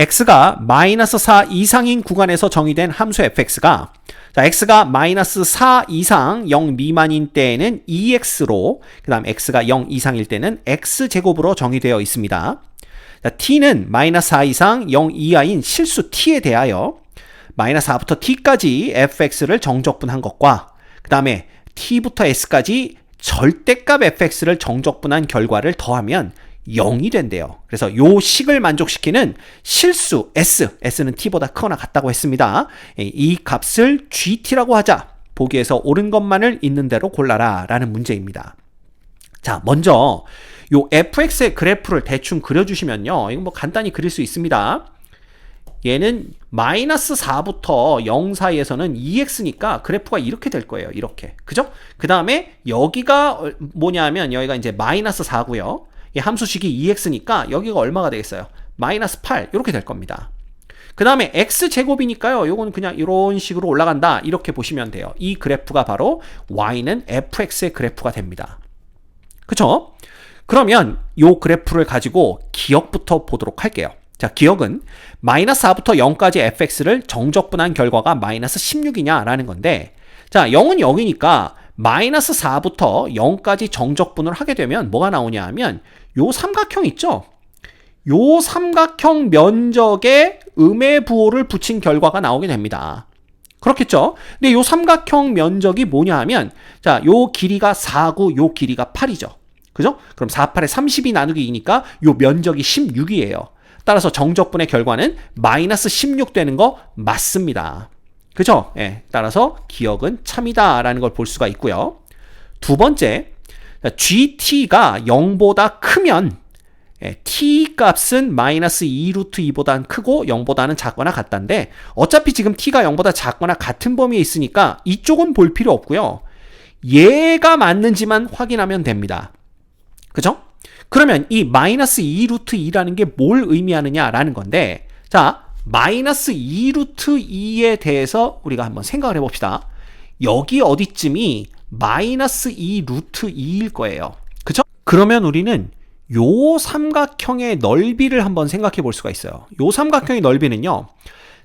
x가 마이너스 4 이상인 구간에서 정의된 함수 fx가 자, x가 마이너스 4 이상 0 미만인 때에는 2x로 그 다음 x가 0 이상일 때는 x제곱으로 정의되어 있습니다. 자, t는 마이너스 4 이상 0 이하인 실수 t에 대하여 마이너스 4부터 t까지 fx를 정적분한 것과 그 다음에 t부터 s까지 절대값 fx를 정적분한 결과를 더하면 0이 된대요. 그래서 요 식을 만족시키는 실수 s, s는 t보다 크거나 같다고 했습니다. 이 값을 gt라고 하자. 보기에서 옳은 것만을 있는 대로 골라라 라는 문제입니다. 자, 먼저 요 fx의 그래프를 대충 그려주시면요. 이거 뭐 간단히 그릴 수 있습니다. 얘는 마이너스 4부터 0 사이에서는 2x니까 그래프가 이렇게 될 거예요. 이렇게. 그죠? 그 다음에 여기가 뭐냐면 여기가 이제 마이너스 4고요. 이 함수식이 2x니까 여기가 얼마가 되겠어요? 마이너스 8 이렇게 될 겁니다. 그 다음에 x제곱이니까요. 요건 그냥 이런 식으로 올라간다. 이렇게 보시면 돼요. 이 그래프가 바로 y는 fx의 그래프가 됩니다. 그쵸? 그러면 요 그래프를 가지고 기억부터 보도록 할게요. 자, 기억은 마이너스 4부터 0까지 fx를 정적분한 결과가 마이너스 16이냐라는 건데 자, 0은 0이니까 마이너스 4부터 0까지 정적분을 하게 되면 뭐가 나오냐 하면 요 삼각형 있죠? 요 삼각형 면적에 음의 부호를 붙인 결과가 나오게 됩니다. 그렇겠죠? 근데 요 삼각형 면적이 뭐냐 하면 자, 요 길이가 4고 요 길이가 8이죠. 그죠? 그럼 4, 8에 30이 나누기 2니까 요 면적이 16이에요. 따라서 정적분의 결과는 마이너스 16 되는 거 맞습니다. 그죠? 예. 따라서 기억은 참이다라는 걸 볼 수가 있고요. 두 번째, GT가 0보다 크면 예, t 값은 마이너스 2 루트 2보다는 크고 0보다는 작거나 같다인데 어차피 지금 t가 0보다 작거나 같은 범위에 있으니까 이쪽은 볼 필요 없고요. 얘가 맞는지만 확인하면 됩니다. 그죠? 그러면 이 마이너스 2 루트 2라는 게 뭘 의미하느냐라는 건데 자 마이너스 2 루트 2에 대해서 우리가 한번 생각을 해봅시다. 여기 어디쯤이 마이너스 2 루트 2일 거예요. 그쵸? 그러면 우리는 요 삼각형의 넓이를 한번 생각해 볼 수가 있어요. 요 삼각형의 넓이는요.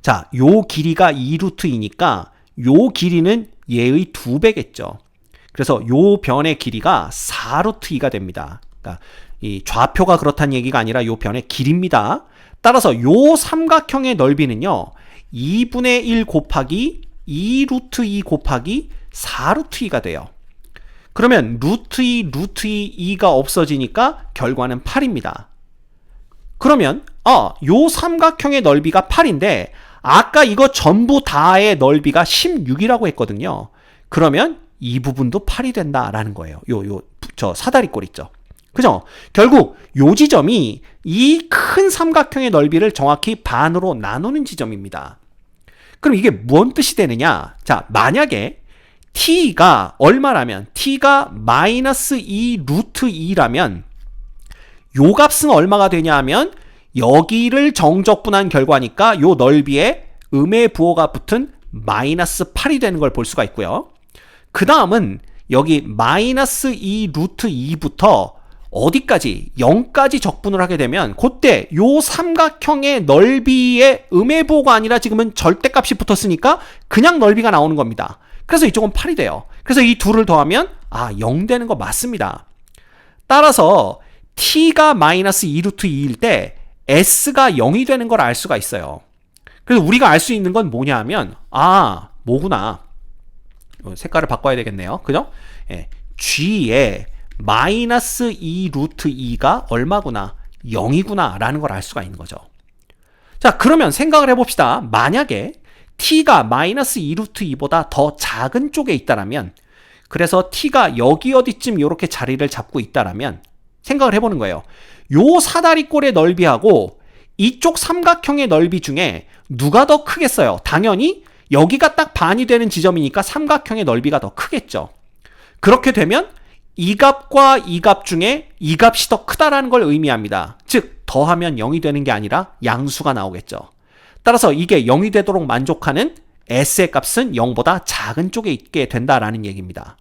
자, 요 길이가 2 루트 2니까 요 길이는 얘의 두 배겠죠. 그래서 요 변의 길이가 4 루트 2가 됩니다. 그러니까 이 좌표가 그렇다는 얘기가 아니라 요 변의 길입니다. 따라서 요 삼각형의 넓이는요. 2분의 1 곱하기 2 루트 2 곱하기 4 루트 2가 돼요. 그러면 루트 2, 루트 2, 2가 없어지니까 결과는 8입니다. 그러면 아, 요 삼각형의 넓이가 8인데 아까 이거 전부 다의 넓이가 16이라고 했거든요. 그러면 이 부분도 8이 된다라는 거예요. 요 요 저 사다리꼴 있죠. 그죠? 결국 요 지점이 이 큰 삼각형의 넓이를 정확히 반으로 나누는 지점입니다. 그럼 이게 뭔 뜻이 되느냐? 자, 만약에 t가 얼마라면 t가 마이너스 2 루트 2라면 요 값은 얼마가 되냐 하면 여기를 정적분한 결과니까 요 넓이에 음의 부호가 붙은 마이너스 8이 되는 걸 볼 수가 있고요. 그 다음은 여기 마이너스 2 루트 2부터 어디까지 0까지 적분을 하게 되면 그때 요 삼각형의 넓이의 음의 부호가 아니라 지금은 절대값이 붙었으니까 그냥 넓이가 나오는 겁니다. 그래서 이쪽은 8이 돼요. 그래서 이 둘을 더하면 아, 0 되는 거 맞습니다. 따라서 t가 마이너스 2루트 2일 때 s가 0이 되는 걸 알 수가 있어요. 그래서 우리가 알 수 있는 건 뭐냐 하면 아, 뭐구나. 색깔을 바꿔야 되겠네요. 그죠? 예, g의 마이너스 2 루트 2가 얼마구나 0이구나 라는 걸 알 수가 있는 거죠. 자 그러면 생각을 해봅시다. 만약에 t가 마이너스 2 루트 2보다 더 작은 쪽에 있다라면 그래서 t가 여기 어디쯤 이렇게 자리를 잡고 있다라면 생각을 해보는 거예요. 요 사다리꼴의 넓이하고 이쪽 삼각형의 넓이 중에 누가 더 크겠어요? 당연히 여기가 딱 반이 되는 지점이니까 삼각형의 넓이가 더 크겠죠. 그렇게 되면 이 값과 이 값 중에 이 값이 더 크다라는 걸 의미합니다. 즉 더하면 0이 되는 게 아니라 양수가 나오겠죠. 따라서 이게 0이 되도록 만족하는 s의 값은 0보다 작은 쪽에 있게 된다라는 얘기입니다.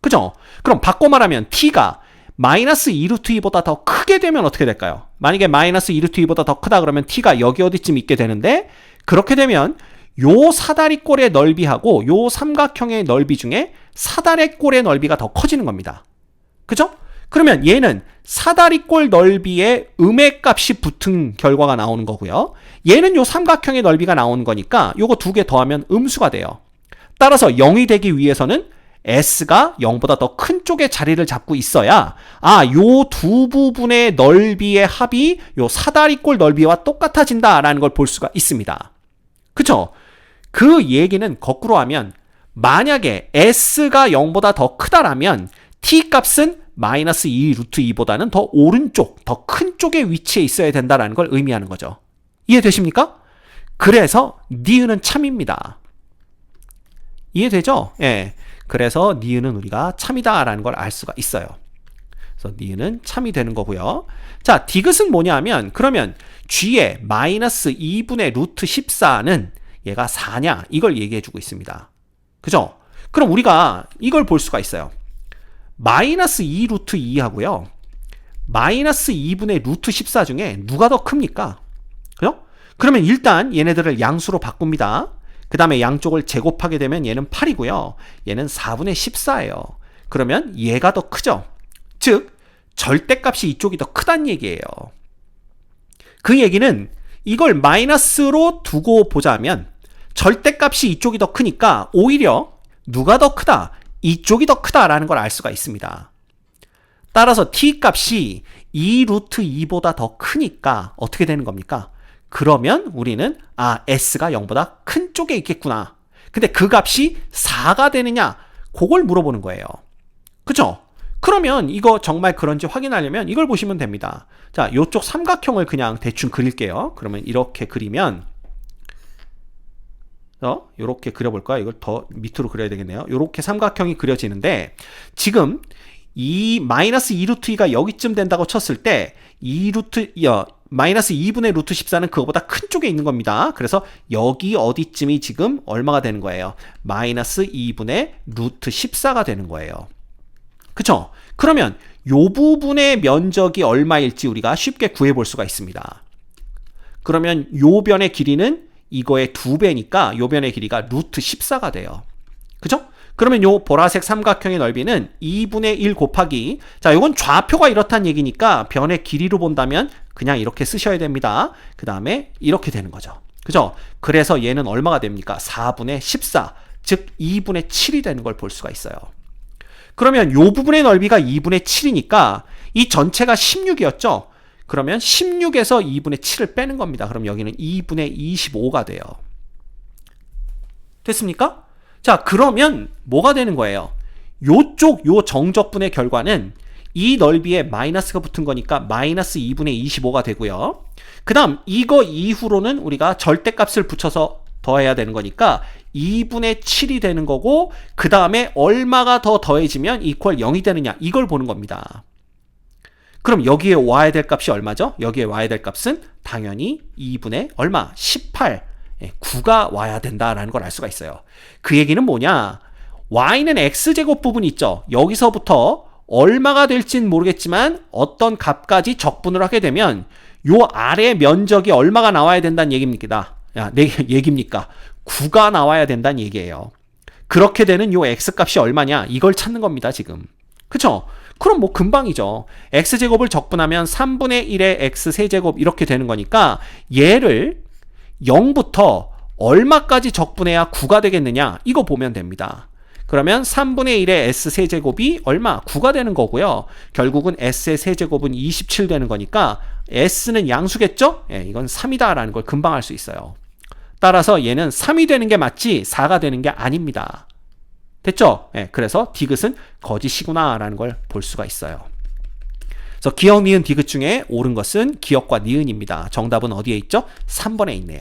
그죠? 그럼 바꿔 말하면 t가 마이너스 2루트 2보다 더 크게 되면 어떻게 될까요? 만약에 마이너스 2루트 2보다 더 크다 그러면 t가 여기 어디쯤 있게 되는데 그렇게 되면 요 사다리꼴의 넓이하고 요 삼각형의 넓이 중에 사다리꼴의 넓이가 더 커지는 겁니다. 그죠? 그러면 얘는 사다리꼴 넓이의 음의 값이 붙은 결과가 나오는 거고요. 얘는 요 삼각형의 넓이가 나오는 거니까 요거 두 개 더하면 음수가 돼요. 따라서 0이 되기 위해서는 S가 0보다 더 큰 쪽에 자리를 잡고 있어야 아, 요 두 부분의 넓이의 합이 요 사다리꼴 넓이와 똑같아진다라는 걸 볼 수가 있습니다. 그쵸? 그 얘기는 거꾸로 하면 만약에 S가 0보다 더 크다라면 T 값은 마이너스 2 루트 2보다는 더 오른쪽, 더 큰 쪽에 위치해 있어야 된다라는 걸 의미하는 거죠. 이해되십니까? 그래서 니은은 참입니다. 이해되죠? 예. 그래서 니은은 우리가 참이다라는 걸 알 수가 있어요. 그래서 니은은 참이 되는 거고요. 자, 디귿은 뭐냐면 그러면 g의 마이너스 2분의 루트 14는 얘가 4냐 이걸 얘기해 주고 있습니다. 그죠? 그럼 우리가 이걸 볼 수가 있어요. 마이너스 2 루트 2 하고요. 마이너스 2분의 루트 14 중에 누가 더 큽니까? 그죠? 그러면 일단 얘네들을 양수로 바꿉니다. 그 다음에 양쪽을 제곱하게 되면 얘는 8이고요. 얘는 4분의 14예요. 그러면 얘가 더 크죠? 즉, 절대값이 이쪽이 더 크단 얘기예요. 그 얘기는 이걸 마이너스로 두고 보자면 절대값이 이쪽이 더 크니까 오히려 누가 더 크다? 이쪽이 더 크다라는 걸 알 수가 있습니다. 따라서 t 값이 2 루트 2보다 더 크니까 어떻게 되는 겁니까? 그러면 우리는 아 s가 0보다 큰 쪽에 있겠구나. 근데 그 값이 4가 되느냐? 그걸 물어보는 거예요. 그죠? 그러면 이거 정말 그런지 확인하려면 이걸 보시면 됩니다. 자, 요쪽 삼각형을 그냥 대충 그릴게요. 그러면 이렇게 그리면 어, 요렇게 그려볼까요? 이걸 더 밑으로 그려야 되겠네요. 요렇게 삼각형이 그려지는데 지금 이 마이너스 2루트 2가 여기쯤 된다고 쳤을 때 2루트 어, 마이너스 2분의 루트 14는 그거보다 큰 쪽에 있는 겁니다. 그래서 여기 어디쯤이 지금 얼마가 되는 거예요? 마이너스 2분의 루트 14가 되는 거예요. 그쵸? 그러면 요 부분의 면적이 얼마일지 우리가 쉽게 구해 볼 수가 있습니다. 그러면 요 변의 길이는 이거의 두 배니까 요 변의 길이가 루트 14가 돼요. 그죠? 그러면 요 보라색 삼각형의 넓이는 2분의 1 곱하기 자 요건 좌표가 이렇다는 얘기니까 변의 길이로 본다면 그냥 이렇게 쓰셔야 됩니다. 그 다음에 이렇게 되는 거죠. 그죠? 그래서 얘는 얼마가 됩니까? 4분의 14, 즉 2분의 7이 되는 걸 볼 수가 있어요. 그러면 요 부분의 넓이가 2분의 7이니까 이 전체가 16이었죠? 그러면 16에서 2분의 7을 빼는 겁니다. 그럼 여기는 2분의 25가 돼요. 됐습니까? 자, 그러면 뭐가 되는 거예요? 요쪽 요 정적분의 결과는 이 넓이에 마이너스가 붙은 거니까 마이너스 2분의 25가 되고요. 그 다음 이거 이후로는 우리가 절대값을 붙여서 더해야 되는 거니까 2분의 7이 되는 거고 그 다음에 얼마가 더 더해지면 이퀄 0이 되느냐 이걸 보는 겁니다. 그럼 여기에 와야 될 값이 얼마죠? 여기에 와야 될 값은 당연히 2분의 얼마? 18. 9가 와야 된다라는 걸 알 수가 있어요. 그 얘기는 뭐냐? y는 x제곱 부분 있죠. 여기서부터 얼마가 될진 모르겠지만 어떤 값까지 적분을 하게 되면 요 아래 면적이 얼마가 나와야 된다는 얘기입니다. 야, 내 네, 얘기입니까? 9가 나와야 된다는 얘기예요. 그렇게 되는 요 x값이 얼마냐? 이걸 찾는 겁니다, 지금. 그쵸? 그럼 뭐 금방이죠. x제곱을 적분하면 3분의 1의 x 세제곱 이렇게 되는 거니까 얘를 0부터 얼마까지 적분해야 9가 되겠느냐? 이거 보면 됩니다. 그러면 3분의 1의 s 세제곱이 얼마? 9가 되는 거고요. 결국은 s의 세제곱은 27 되는 거니까 s는 양수겠죠? 예, 이건 3이다라는 걸 금방 알 수 있어요. 따라서 얘는 3이 되는 게 맞지 4가 되는 게 아닙니다. 됐죠? 예, 그래서 디귿은 거짓이구나라는 걸 볼 수가 있어요. 그래서 기억, 니은, 디귿 중에 옳은 것은 기억과 니은입니다. 정답은 어디에 있죠? 3번에 있네요.